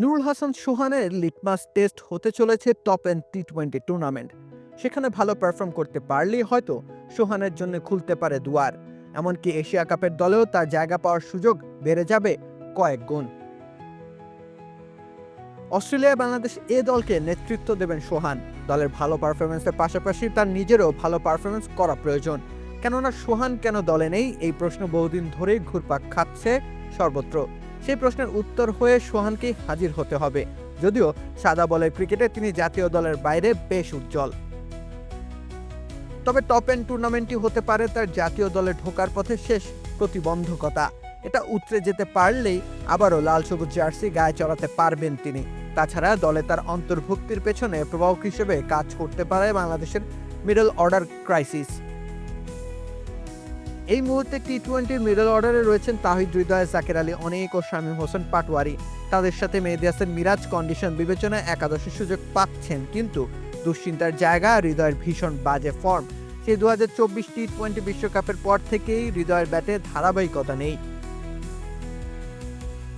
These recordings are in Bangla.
নুরুল হাসান সোহানের লিটমাস টেস্ট হতে চলেছে top end T twenty tournament. সেখানে ভালো পারফর্ম করতে পারলেই হয়তো সোহানের জন্য খুলতে পারে দুয়ার। এমনকি এশিয়া কাপের দলেও তার জায়গা পাওয়ার সুযোগ বেড়ে যাবে কয়েক গুণ। অস্ট্রেলিয়া বাংলাদেশ এ দলকে নেতৃত্ব দেবেন সোহান। দলের ভালো পারফরমেন্সের পাশাপাশি তার নিজেরও ভালো পারফরমেন্স করা প্রয়োজন। কেননা সোহান কেন দলে নেই, এই প্রশ্ন বহুদিন ধরেই ঘুরপাক খাচ্ছে সর্বত্র। সেই প্রশ্নের উত্তর হয়ে সোহানকেই হাজির হতে হবে। যদিও সাদা বলের ক্রিকেটে তিনি জাতীয় দলের বাইরে বেশ উজ্জ্বল। তবে টপ এন্ড টুর্নামেন্টটি হতে পারে তার জাতীয় দলে ঢোকার পথে শেষ প্রতিবন্ধকতা। এটা উতরে যেতে পারলেই আবারও লাল সবুজ জার্সি গায়ে চড়াতে পারবেন তিনি। তাছাড়া দলে তার অন্তর্ভুক্তির পেছনে প্রভাবক হিসেবে কাজ করতে পারে বাংলাদেশের মিডল অর্ডার ক্রাইসিস এই মুহূর্তে টি টোয়েন্টির মিডল অর্ডারে রয়েছেন তাহিদ হৃদয়, জাকের আলী অনেক ও শামীম হোসেন পাটওয়ারি তাদের সাথে মেহেদি হাসান মিরাজ কন্ডিশন বিবেচনায় একাদশের সুযোগ পাচ্ছেন, কিন্তু দুশ্চিন্তার জায়গা হৃদয়ের ভীষণ বাজে ফর্ম সেই দু হাজার চব্বিশ টি টোয়েন্টি বিশ্বকাপের পর থেকেই হৃদয়ের ব্যাটে ধারাবাহিকতা নেই।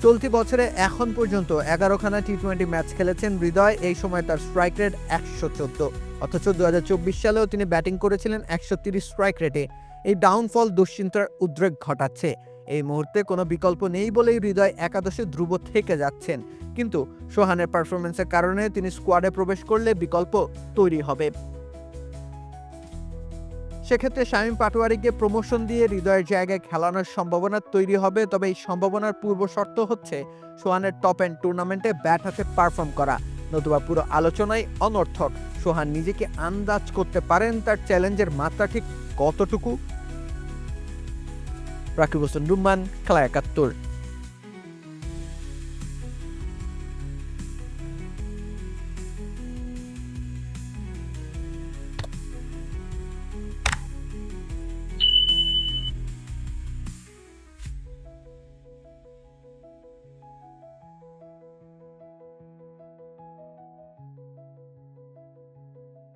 চলতি বছরে এখন পর্যন্ত এগারোখানা টি টোয়েন্টি ম্যাচ খেলেছেন হৃদয়, এই সময় তার স্ট্রাইক রেট একশো চোদ্দ। অথচ দু হাজার চব্বিশ সালেও তিনি ব্যাটিং করেছিলেন একশো তিরিশ স্ট্রাইক রেটে এই ডাউনফল দুশ্চিন্তার উদ্রেক ঘটাচ্ছে। এই মুহূর্তে কোনো বিকল্প নেই বলেই হৃদয় একাদশে ধ্রুব থেকে যাচ্ছেন। কিন্তু সোহানের পারফরমেন্সের কারণে তিনি স্কোয়াডে প্রবেশ করলে বিকল্প তৈরি হবে। সেক্ষেত্রে শামীম পাটোয়ারিকে প্রমোশন দিয়ে হৃদয়ের জায়গায় খেলানোর সম্ভাবনা তৈরি হবে, তবে এই সম্ভাবনার পূর্ব শর্ত হচ্ছে সোহানের টপ এন্ড টুর্নামেন্টে ব্যাট হাতে পারফর্ম করা। নতুবা পুরো আলোচনায় অনর্থক। সোহান নিজেকে আন্দাজ করতে পারেন, তার চ্যালেঞ্জের মাত্রা ঠিক কতটুকু? Rakip Durman, Kalaya Kattur.